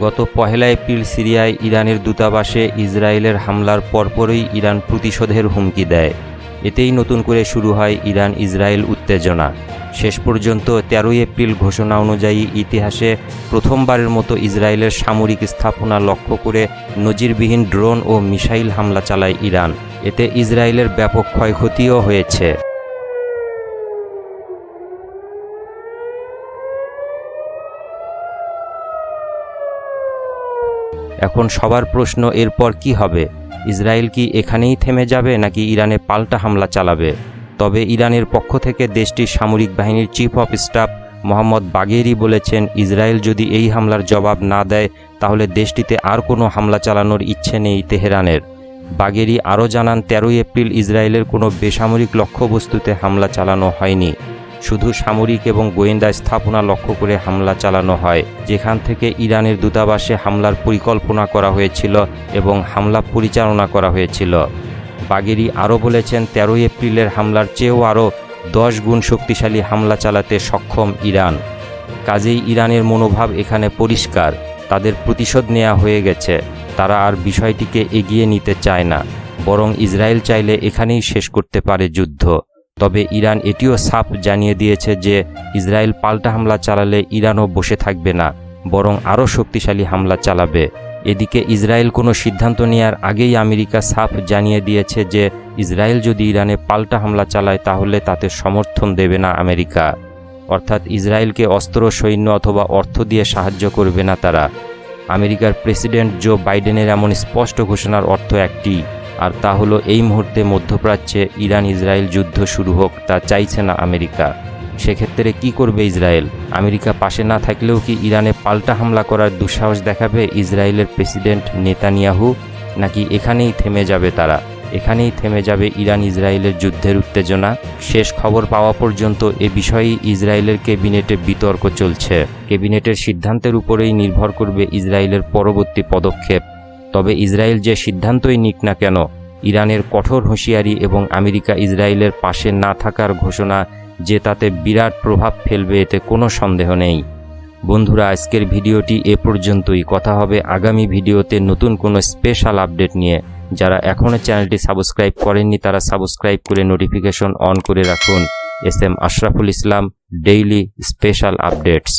গত পহেলা এপ্রিল সিরিয়ায় ইরানের দূতাবাসে ইসরায়েলের হামলার পরপরই ইরান প্রতিশোধের হুমকি দেয়। এতেই নতুন করে শুরু হয় ইরান ইসরায়েল উত্তেজনা। শেষ পর্যন্ত তেরোই এপ্রিল ঘোষণা অনুযায়ী ইতিহাসে প্রথমবারের মতো ইসরায়েলের সামরিক স্থাপনা লক্ষ্য করে নজিরবিহীন ড্রোন ও মিসাইল হামলা চালায় ইরান। এতে ইসরায়েলের ব্যাপক ক্ষয়ক্ষতিও হয়েছে। এখন সবার প্রশ্ন, এরপর কি হবে? ইসরায়েল কি এখানেই থেমে যাবে নাকি ইরানে পাল্টা হামলা চালাবে? তবে ইরানের পক্ষ থেকে দেশটির সামরিক বাহিনীর chief of staff Mohammad Bagheri বলেছেন, ইসরায়েল যদি এই হামলার জবাব না দেয়, তাহলে দেশটিতে আর কোনো হামলা চালানোর ইচ্ছে নেই তেহরানের। বাগেরি আরও জানান, তেরোই এপ্রিল ইসরায়েলের কোনো বেসামরিক লক্ষ্যবস্তুতে হামলা চালানো হয়নি। শুধু সামরিক এবং গোয়েন্দা স্থাপনা লক্ষ্য করে হামলা চালানো হয়, যেখান থেকে ইরানের দূতাবাসে হামলার পরিকল্পনা করা হয়েছিল এবং হামলা পরিচালনা করা হয়েছিল। বাগেরি আরও বলেছেন, তেরোই এপ্রিলের হামলার চেয়েও আরও দশ গুণ শক্তিশালী হামলা চালাতে সক্ষম ইরান। কাজেই ইরানের মনোভাব এখানে পরিষ্কার, তাদের প্রতিশোধ নেওয়া হয়ে গেছে। তারা আর বিষয়টিকে এগিয়ে নিতে চায় না, বরং ইসরায়েল চাইলে এখানেই শেষ করতে পারে যুদ্ধ। তবে ইরান এটিও সাফ জানিয়ে দিয়েছে যে ইসরায়েল পাল্টা হামলা চালালে ইরানও বসে থাকবে না, বরং আরও শক্তিশালী হামলা চালাবে। এদিকে ইসরায়েল কোনো সিদ্ধান্ত নেওয়ার আগেই আমেরিকা সাফ জানিয়ে দিয়েছে যে ইসরায়েল যদি ইরানে পাল্টা হামলা চালায় তাহলে তাতে সমর্থন দেবে না আমেরিকা। অর্থাৎ ইসরায়েলকে অস্ত্র, সৈন্য অথবা অর্থ দিয়ে সাহায্য করবে না তারা। আমেরিকার প্রেসিডেন্ট জো বাইডেনের এমন স্পষ্ট ঘোষণার অর্থ একটি। আর তা হলো এই মুহূর্তে মধ্যপ্রাচ্যে ইরান ইসরায়েল যুদ্ধ শুরু হোক, তা চাইছে না আমেরিকা। সেক্ষেত্রে কি করবে ইসরায়েল? আমেরিকা পাশে না থাকলেও কি ইরানে পাল্টা হামলা করার দুঃসাহস দেখাবে ইসরায়েলের প্রেসিডেন্ট নেতানিয়াহু? নাকি এখানেই থেমে যাবে তারা? এখানেই থেমে যাবে ইরান ইসরায়েলের যুদ্ধের উত্তেজনা? শেষ খবর পাওয়া পর্যন্ত এ বিষয়েই ইসরায়েলের ক্যাবিনেটে বিতর্ক চলছে। ক্যাবিনেটের সিদ্ধান্তের উপরেই নির্ভর করবে ইসরায়েলের পরবর্তী পদক্ষেপ। তবে ইসরায়েল যে সিদ্ধান্তই নিক না কেন, ইরানের কঠোর হুঁশিয়ারি এবং আমেরিকা ইসরায়েলের পাশে না থাকার ঘোষণা যে তাতে বিরাট প্রভাব ফেলবে এতে কোনো সন্দেহ নেই। বন্ধুরা, আজকের ভিডিওটি এ পর্যন্তই। কথা হবে আগামী ভিডিওতে নতুন কোনো স্পেশাল আপডেট নিয়ে। যারা এখনও চ্যানেলটি সাবস্ক্রাইব করেননি, তারা সাবস্ক্রাইব করে নোটিফিকেশন অন করে রাখুন। S M Ashraful Islam, daily special updates.